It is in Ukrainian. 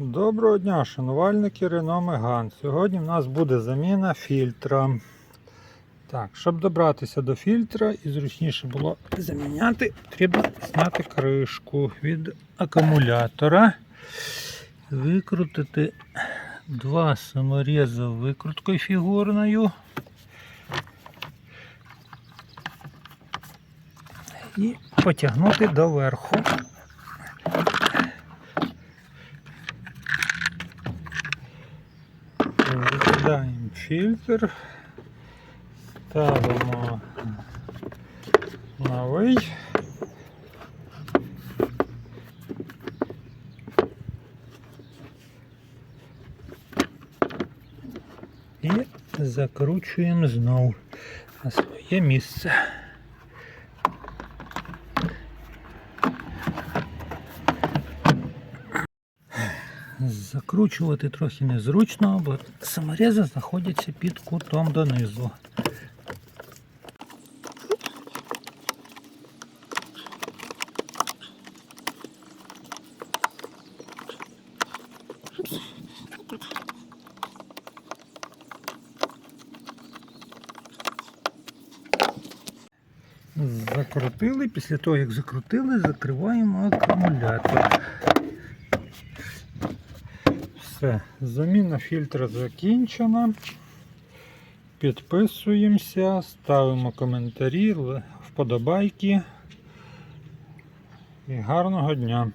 Доброго дня, шанувальники Renault Megane. Сьогодні в нас буде заміна фільтра. Так, щоб добратися до фільтра і зручніше було заміняти, потрібно зняти кришку від акумулятора, викрутити два саморези викруткою фігурною. І потягнути доверху. Викидаємо фільтр, ставимо новий. І закручуємо знову на своє місце. Закручувати трохи незручно, бо саморези знаходяться під кутом донизу. Закрутили, після того як закрутили, закриваємо акумулятор. Все, заміна фільтра закінчена. Підписуємося, ставимо коментарі, вподобайки. І гарного дня!